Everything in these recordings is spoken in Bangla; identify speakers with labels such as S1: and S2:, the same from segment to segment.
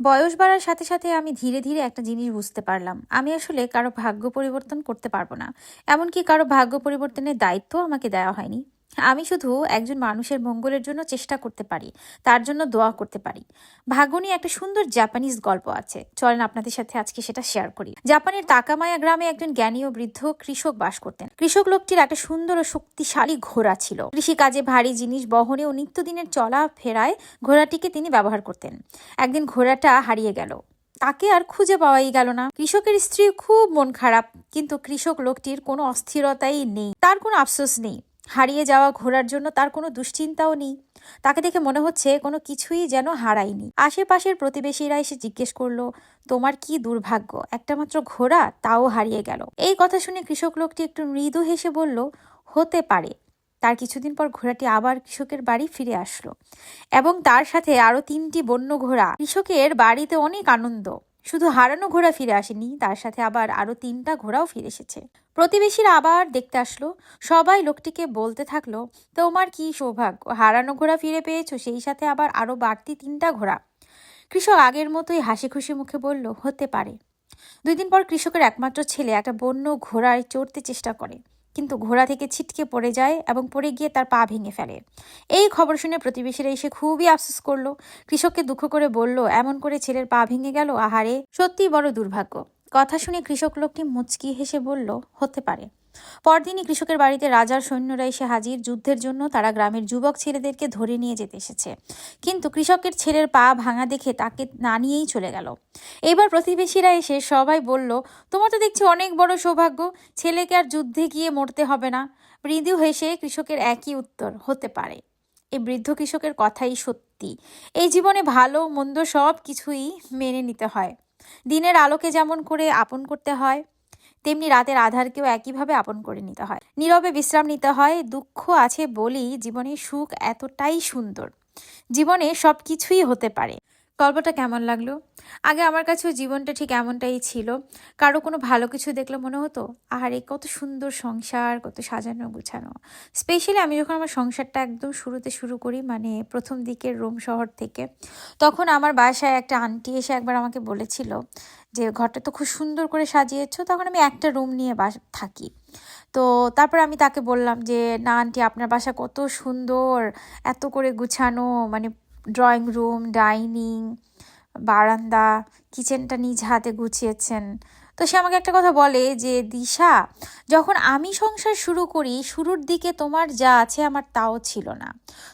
S1: বয়স বাড়ার সাথে সাথে আমি ধীরে ধীরে একটা জিনিস বুঝতে পারলাম। আমি আসলে কারও ভাগ্য পরিবর্তন করতে পারব না। এমনকি কারও ভাগ্য পরিবর্তনের দায়িত্ব আমাকে দেওয়া হয়নি। আমি শুধু একজন মানুষের মঙ্গলের জন্য চেষ্টা করতে পারি, তার জন্য দোয়া করতে পারি। ভাগ্য নিয়ে একটা সুন্দর জাপানিজ গল্প আছে। চলেন আপনাদের সাথে আজকে সেটা শেয়ার করি। জাপানের তাকামায়া গ্রামে একজন জ্ঞানী ও বৃদ্ধ কৃষক বাস করতেন। কৃষক লোকটির একটা সুন্দর ও শক্তিশালী ঘোড়া ছিল। কৃষিকাজে ভারী জিনিস বহনে ও নিত্যদিনের চলা ফেরায় ঘোড়াটিকে তিনি ব্যবহার করতেন। একদিন ঘোড়াটা হারিয়ে গেল। তাকে আর খুঁজে পাওয়াই গেল না। কৃষকের স্ত্রী খুব মন খারাপ, কিন্তু কৃষক লোকটির কোনো অস্থিরতাই নেই। তার কোনো আফসোস নেই। হারিয়ে যাওয়া ঘোরার জন্য তার কোনো দুশ্চিন্তাও নেই। তাকে দেখে মনে হচ্ছে কোনো কিছুই যেন হারায়নি। আশেপাশের প্রতিবেশীরা এসে জিজ্ঞেস করল, তোমার কি দুর্ভাগ্য? একটা মাত্র ঘোড়া, তাও হারিয়ে গেল। এই কথা শুনে কৃষক লোকটি একটু মৃদু হেসে বলল, হতে পারে। তার কিছুদিন পর ঘোড়াটি আবার কৃষকের বাড়ি ফিরে আসলো। এবং তার সাথে আরও তিনটি বন্য ঘোড়া। কৃষকের বাড়িতে অনেক আনন্দ। শুধু হারানো ঘোড়া ফিরে আসেনি, তার সাথে আবার আরও তিনটা ঘোড়াও ফিরে এসেছে। প্রতিবেশীরা আবার দেখতে আসলো, সবাই লোকটিকে বলতে থাকল, তোমার কি সৌভাগ্য? হারানো ঘোড়া ফিরে পেয়েছ, সেই সাথে আবার আরও বাড়তি তিনটা ঘোড়া? কৃষক আগের মতোই হাসি খুশি মুখে বলল, হতে পারে। দুই দিন পর কৃষকের একমাত্র ছেলে একটা বন্য ঘোড়ায় চড়তে চেষ্টা করে। কিন্তু ঘোড়া থেকে ছিটকে পড়ে যায় এবং পড়ে গিয়ে তার পা ভেঙে ফেলে। এই খবর শুনে প্রতিবেশীরা এসে খুবই আফসোস করল। কৃষককে দুঃখ করে বলল, এমন করে ছেলের পা ভেঙে গেল? আহারে সত্যি বড় দুর্ভাগ্য। কথা শুনে কৃষক লোকটি মুচকি হেসে বলল, হতে পারে। পরদিনই কৃষকের বাড়িতে রাজার সৈন্যরা এসে হাজির। যুদ্ধের জন্য তারা গ্রামের যুবক ছেলেদেরকে ধরে নিয়ে যেতে এসেছে। কিন্তু কৃষকের ছেলের পা ভাঙা দেখে তাকে না নিয়েই চলে গেল। এবার প্রতিবেশীরা এসে সবাই বলল, তোমার তো দেখছি অনেক বড় সৌভাগ্য। ছেলেকে আর যুদ্ধে গিয়ে মরতে হবে না। মৃদু হেসে কৃষকের একই উত্তর, হতে পারে। এই বৃদ্ধ কৃষকের কথাই সত্যি। এই জীবনে ভালো, মন্দ সব কিছুই মেনে নিতে হয়। দিনের আলোকে যেমন করে আপন করতে হয় তেমনি রাতের আধারকেও একইভাবে আপন করে নিতে হয়। নীরবে বিশ্রাম নিতে হয়, দুঃখ আছে বলেই জীবনে সুখ এতটাই সুন্দর। জীবনে সব কিছুই হতে পারে। গল্পটা কেমন লাগল? আগে আমার কাছেও জীবনটা ঠিক এমনটাই ছিল। কারও কোনো ভালো কিছু দেখলে মনে হতো আরে কত সুন্দর সংসার, কত সাজানো গুছানো। স্পেশালি আমি যখন আমার সংসারটা একদম শুরুতে শুরু করি মানে প্রথম দিকের রোম শহর থেকে, তখন আমার বাসায় একটা আন্টি এসে একবার আমাকে বলেছিল যে, ঘরটা তো খুব সুন্দর করে সাজিয়েছো, তখন আমি একটা রুম নিয়ে বাস, থাকি। তো তারপর আমি তাকে বললাম যে, না আন্টি, আপনার বাসা কত সুন্দর, এত করে গুছানো মানে ড্রয়িং রুম ডাইনিং বারান্দা কিচেনটা নিজ হাতে গুছিয়েছেন। তো সে আমাকে একটা কথা বলে যে, দিশা, যখন আমি সংসার শুরু করি, শুরুর দিকে তোমার যা আছে আমার তাও ছিল না।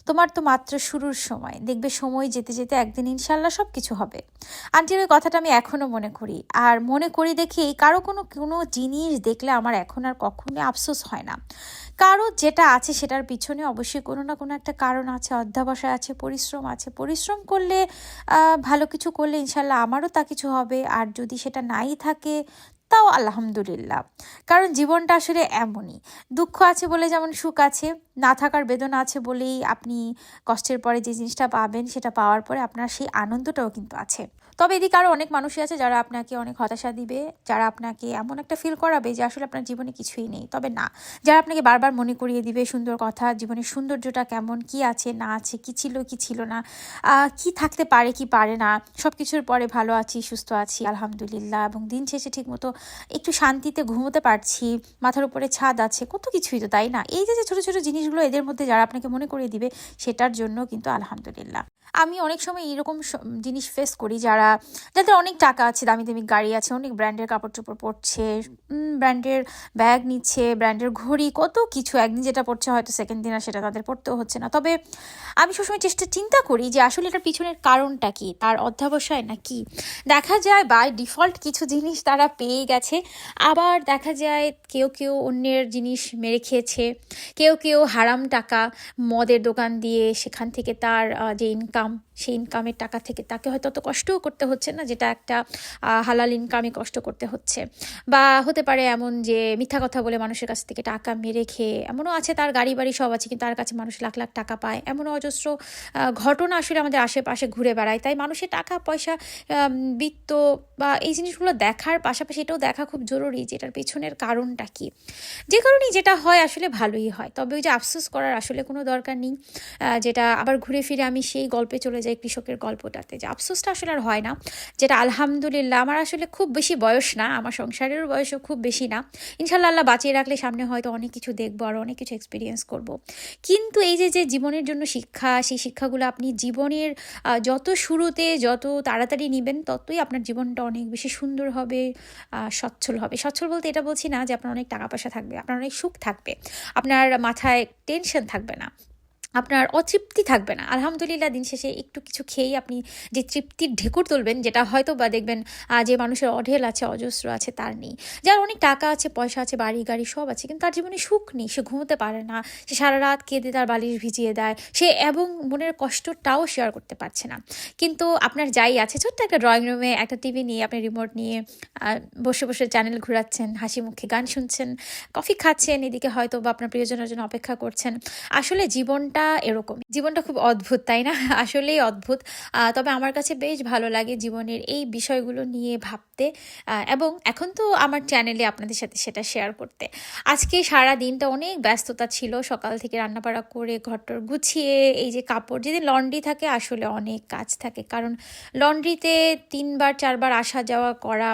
S1: তোমার তো মাত্র শুরুর সময়। দেখবে সময় যেতে যেতে একদিন ইনশাল্লাহ সব কিছু হবে। আন্টির ওই কথাটা আমি এখনও মনে করি। আর মনে করি দেখেই কারও কোনো কোনো জিনিস দেখলে আমার এখন আর কখনোই আফসোস হয় না। কারও যেটা আছে সেটার পিছনে অবশ্যই কোনো না কোনো একটা কারণ আছে, অধ্যাবসায় আছে, পরিশ্রম আছে। পরিশ্রম করলে ভালো কিছু করলে ইনশাল্লাহ আমারও তা কিছু হবে। আর যদি সেটা নাই থাকে তাও আলহামদুলিল্লাহ। কারণ জীবনটা আসলে এমনই। দুঃখ আছে বলে যেমন সুখ আছে, না থাকার বেদনা আছে বলেই আপনি কষ্টের পরে যে জিনিসটা পাবেন সেটা পাওয়ার পরে আপনার সেই আনন্দটাও কিন্তু আছে। তবে এদিকে আরও অনেক মানুষই আছে যারা আপনাকে অনেক হতাশা দিবে, যারা আপনাকে এমন একটা ফিল করাবে যে আসলে আপনার জীবনে কিছুই নেই। তবে না, যারা আপনাকে বারবার মনে করিয়ে দিবে সুন্দর কথা, জীবনের সৌন্দর্যটা কেমন, কি আছে, না আছে, কি ছিল কি ছিল না কি থাকতে পারে, কি পারে না সব কিছুর পরে ভালো আছি, সুস্থ আছি, আলহামদুলিল্লাহ, এবং দিন শেষে ঠিকমতো একটু শান্তিতে ঘুমোতে পারছি, মাথার উপরে ছাদ আছে, কত কিছুই তো তাই না? এই যে ছোটো ছোটো জিনিসগুলো এদের মধ্যে যারা আপনাকে মনে করিয়ে দিবে, সেটার জন্য কিন্তু আলহামদুলিল্লাহ। আমি অনেক সময় এরকম জিনিস ফেস করি যারা যাদের অনেক টাকা আছে, দামি দামি গাড়ি আছে, অনেক ব্র্যান্ডের কাপড় চোপড় পরছে ব্র্যান্ডের ব্যাগ নিচ্ছে, ব্র্যান্ডের ঘড়ি, কত কিছু একদিন যেটা পড়ছে হয়তো সেকেন্ড দিন আর সেটা তাদের পড়তেও হচ্ছে না। তবে আমি সবসময় চেষ্টা, চিন্তা করি যে আসলে এটার পিছনের কারণটা কি, তার অধ্যাবসায় না কি? দেখা যায় বাই ডিফল্ট কিছু জিনিস তারা পেয়ে গেছে, আবার দেখা যায় কেউ কেউ অন্যের জিনিস মেরে খেয়েছে, কেউ কেউ হারাম টাকা মদের দোকান দিয়ে সেখান থেকে তার যে ইনকাম ইনকাম সেই ইনকামের টাকা থেকে তাকে হয়তো অত কষ্টও করতে হচ্ছে না, যেটা একটা হালাল ইনকামে কষ্ট করতে হচ্ছে। বা হতে পারে এমন যে মিথ্যা কথা বলে মানুষের কাছ থেকে টাকা মেরে খেয়ে, এমনও আছে তার গাড়ি বাড়ি সব আছে, কিন্তু তার কাছে মানুষ লাখ লাখ টাকা পায়। এমনও অজস্র ঘটনা আসলে আমাদের আশেপাশে ঘুরে বেড়ায়। তাই মানুষের টাকা, পয়সা বৃত্ত বা এই জিনিসগুলো দেখার পাশাপাশি এটাও দেখা খুব জরুরি যে এটার পেছনের কারণটা কি। যে কারণেই যেটা হয় আসলে ভালোই হয়। তবে ওই যে আফসোস করার আসলে কোনো দরকার নেই যেটা আবার ঘুরে ফিরে আমি সেই গল্পে চলে যাই কৃষকের গল্পটাতে। যে আফসোসটা আসলে আর হয় না, যেটা আলহামদুলিল্লাহ আমার আসলে খুব বেশি বয়স না, আমার সংসারেরও বয়সও খুব বেশি না। ইনশাল্লাহ আল্লাহ বাঁচিয়ে রাখলে সামনে হয়তো অনেক কিছু দেখব, আর অনেক কিছু এক্সপিরিয়েন্স করব। কিন্তু এই যে যে জীবনের জন্য শিক্ষা, সেই শিক্ষাগুলো আপনি জীবনের যত শুরুতে যত তাড়াতাড়ি নেবেন, ততই আপনার জীবনটা অনেক বেশি সুন্দর হবে সচ্ছল হবে। সচ্ছল বলতে এটা বলছি না যে আপনার অনেক টাকা পয়সা থাকবে, আপনার অনেক সুখ থাকবে, আপনার মাথায় টেনশন থাকবে না। আপনার অতৃপ্তি থাকবে না। আলহামদুলিল্লাহ, দিন শেষে একটু কিছু খেয়েই আপনি যে তৃপ্তির ঢেকুর তুলবেন, যেটা হয়তো বা দেখবেন যে মানুষের অঢেল আছে, অজস্র আছে, তার নেই। যার অনেক টাকা আছে, পয়সা আছে, বাড়ি, গাড়ি, সব আছে, কিন্তু তার জীবনে সুখ নেই, সে ঘুমোতে পারে না। সে সারা রাত কেঁদে তার বালিশ ভিজিয়ে দেয়। সে এবং মনের কষ্টটাও শেয়ার করতে পারছে না। কিন্তু আপনার যাই আছে, ছোট্ট একটা ড্রয়িং রুমে একটা টিভি নিয়ে, আপনি রিমোট নিয়ে বসে বসে চ্যানেল ঘোরাচ্ছেন, হাসি মুখে গান শুনছেন কফি খাচ্ছেন, এদিকে হয়তো বা আপনার প্রিয়জনের জন্য অপেক্ষা করছেন। আসলে জীবনটা এরকম। জীবনটা খুব অদ্ভুত, তাই না? আসলেই অদ্ভুত। তবে আমার কাছে বেশ ভালো লাগে জীবনের এই বিষয়গুলো নিয়ে ভাবতে। এবং এখন তো আমার চ্যানেলে আপনাদের সাথে সেটা শেয়ার করতে। আজকে সারা দিনটা অনেক ব্যস্ততা ছিল। সকাল থেকে রান্নাবাড়া করে ঘরটর গুছিয়ে, এই যে কাপড়, যেদিন লন্ড্রি থাকে আসলে অনেক কাজ থাকে। কারণ লন্ড্রিতে তিনবার, চারবার আসা যাওয়া করা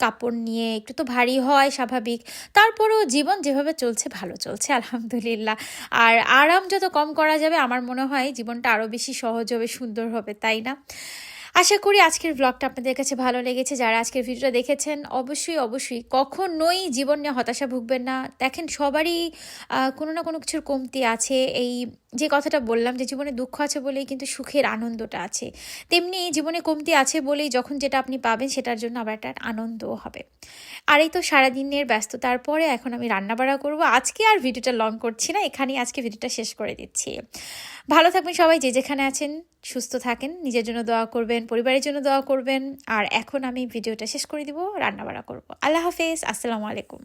S1: কাপড় নিয়ে একটু তো ভারী হয় স্বাভাবিক। তারপরেও জীবন যেভাবে চলছে, ভালো চলছে, আলহামদুলিল্লাহ। আর আরাম যত কম করা যাবে, আমার মনে হয় জীবনটা আরও বেশি সহজ হবে, সুন্দর হবে, তাই না? আশা করি আজকের ব্লগটা আপনাদের কাছে ভালো লেগেছে। যারা আজকের ভিডিওটা দেখেছেন, অবশ্যই অবশ্যই কখনোই জীবন নিয়ে হতাশা ভুগবেন না। দেখেন, সবারই কোনো না কোনো কিছুর কমতি আছে। এই যে কথাটা বললাম যে জীবনে দুঃখ আছে বলেই কিন্তু সুখের আনন্দটা আছে। তেমনি জীবনে কমতি আছে বলেই যখন যেটা আপনি পাবেন সেটার জন্য আবার একটা আনন্দও হবে। আর এই তো সারাদিনের ব্যস্ততার পরে এখন আমি রান্নাবাড়া করব। আজকে আর ভিডিওটা লং করছি না, এখানেই আজকে ভিডিওটা শেষ করে দিচ্ছি। ভালো থাকবেন সবাই, যে যেখানে আছেন, সুস্থ থাকেন, নিজের জন্য দোয়া করবেন। পরিবারের জন্য দোয়া করবেন। আর এখন আমি ভিডিওটা শেষ করে দিব, রান্নাবাড়া করব। আল্লাহ হাফেজ, আসসালামু আলাইকুম।